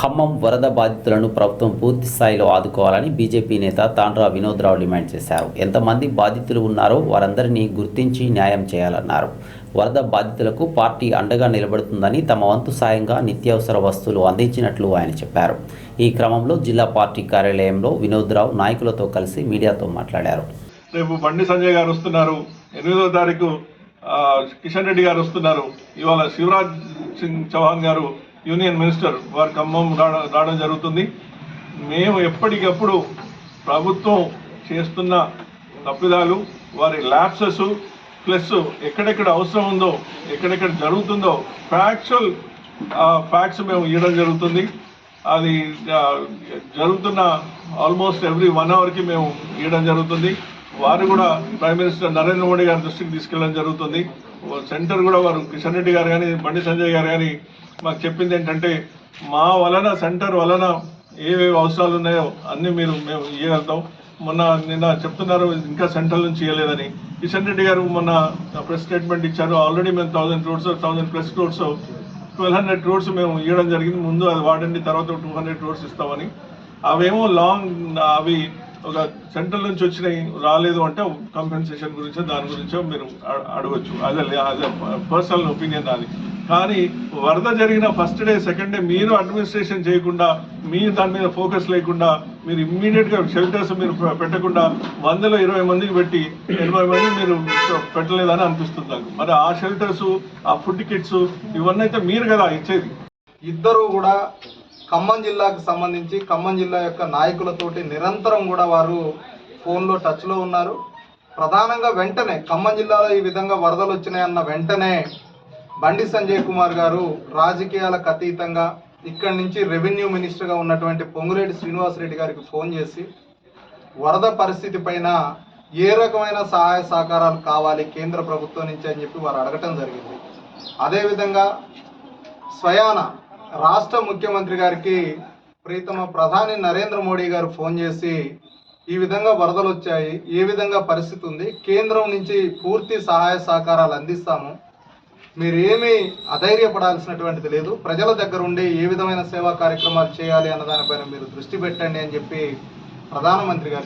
ఖమ్మం వరద బాధితులను ప్రభుత్వం పూర్తి స్థాయిలో ఆదుకోవాలని బీజేపీ నేత తాండ్రా వినోద్రావు డిమాండ్ చేశారు. ఎంతమంది బాధితులు ఉన్నారో వారందరినీ గుర్తించి న్యాయం చేయాలన్నారు. వరద బాధితులకు పార్టీ అండగా నిలబడుతుందని తమ వంతు సాయంగా నిత్యావసర వస్తువులు అందించినట్లు ఆయన చెప్పారు. ఈ క్రమంలో జిల్లా పార్టీ కార్యాలయంలో వినోద్రావు నాయకులతో కలిసి మీడియాతో మాట్లాడారు. రేపు బండి సంజయ్ గారు వస్తున్నారు. ఎనిమిదో తారీఖు కిషన్ రెడ్డి గారు వస్తున్నారు. ఇవాళ శివరాజ్ సింగ్ చౌహాన్ గారు యూనియన్ మినిస్టర్ వారు ఖమ్మం రావడం జరుగుతుంది. మేము ఎప్పటికప్పుడు ప్రభుత్వం చేస్తున్న తప్పిదాలు వారి ల్యాప్సెస్ ప్లస్ ఎక్కడెక్కడ అవసరం ఉందో ఎక్కడెక్కడ జరుగుతుందో ఫ్యాక్చువల్ ఫ్యాక్ట్స్ మేము ఇవ్వడం జరుగుతుంది. అది జరుగుతున్న ఆల్మోస్ట్ ఎవ్రీ వన్ అవర్కి మేము ఇవ్వడం జరుగుతుంది. వారు కూడా ప్రైమ్ మినిస్టర్ నరేంద్ర మోడీ గారి దృష్టికి తీసుకెళ్ళడం జరుగుతుంది. సెంటర్ కూడా వారు కిషన్ రెడ్డి గారు కానీ బండి సంజయ్ గారు కానీ మాకు చెప్పింది ఏంటంటే మా వలన సెంటర్ వలన ఏవేవి అవసరాలు ఉన్నాయో అన్నీ మీరు మేము ఇవ్వగలుగుతాం మొన్న నిన్న చెప్తున్నారు ఇంకా సెంట్రల్ నుంచి ఇవ్వలేదని కిషన్ రెడ్డి గారు మొన్న ప్రెస్ స్టేట్మెంట్ ఇచ్చారు. ఆల్రెడీ మేము thousand crores thousand plus crores twelve hundred crores మేము ఇవ్వడం జరిగింది. ముందు అది వాడండి తర్వాత టూ హండ్రెడ్ క్రోడ్స్ ఇస్తామని. అవేమో లాంగ్ అవి ఒక సెంట్రల్ నుంచి వచ్చినాయి రాలేదు అంటే కంపెన్సేషన్ గురించో దాని గురించో మీరు అడగచ్చు. అదే అదే పర్సనల్ ఒపీనియన్ అది. కానీ వరద జరిగిన ఫస్ట్ డే సెకండ్ డే మీరు అడ్మినిస్ట్రేషన్ చేయకుండా మీరు దాని మీద ఫోకస్ లేకుండా మీరు ఇమ్మీడియట్గా షెల్టర్స్ మీరు పెట్టకుండా వందలో ఇరవై మందికి పెట్టి ఎనభై మంది మీరు పెట్టలేదని అనిపిస్తుంది నాకు. మరి ఆ షెల్టర్స్ ఆ ఫుడ్ కిట్స్ ఇవన్నీ అయితే మీరు కదా ఇచ్చేది. ఇద్దరు కూడా ఖమ్మం జిల్లాకు సంబంధించి ఖమ్మం జిల్లా యొక్క నాయకులతోటి నిరంతరం కూడా వారు ఫోన్లో టచ్లో ఉన్నారు. ప్రధానంగా వెంటనే ఖమ్మం జిల్లాలో ఈ విధంగా వరదలు వచ్చినాయన్న వెంటనే బండి సంజయ్ కుమార్ గారు రాజకీయాలకు అతీతంగా ఇక్కడి నుంచి రెవెన్యూ మినిస్టర్గా ఉన్నటువంటి పొంగులేటి శ్రీనివాసరెడ్డి గారికి ఫోన్ చేసి వరద పరిస్థితి పైన ఏ రకమైన సహాయ సహకారాలు కావాలి కేంద్ర ప్రభుత్వం నుంచి అని చెప్పి వారు అడగటం జరిగింది. అదేవిధంగా స్వయాన రాష్ట్ర ముఖ్యమంత్రి గారికి ప్రీతమ ప్రధాని నరేంద్ర మోడీ గారు ఫోన్ చేసి ఈ విధంగా వరదలు వచ్చాయి ఏ విధంగా పరిస్థితి ఉంది కేంద్రం నుంచి పూర్తి సహాయ సహకారాలు అందిస్తాము మీరు ఏమీ అధైర్యపడాల్సినటువంటిది లేదు. ప్రజల దగ్గర ఉండి ఏ విధమైన సేవా కార్యక్రమాలు చేయాలి అన్న దానిపైన మీరు దృష్టి పెట్టండి అని చెప్పి ప్రధానమంత్రి గారు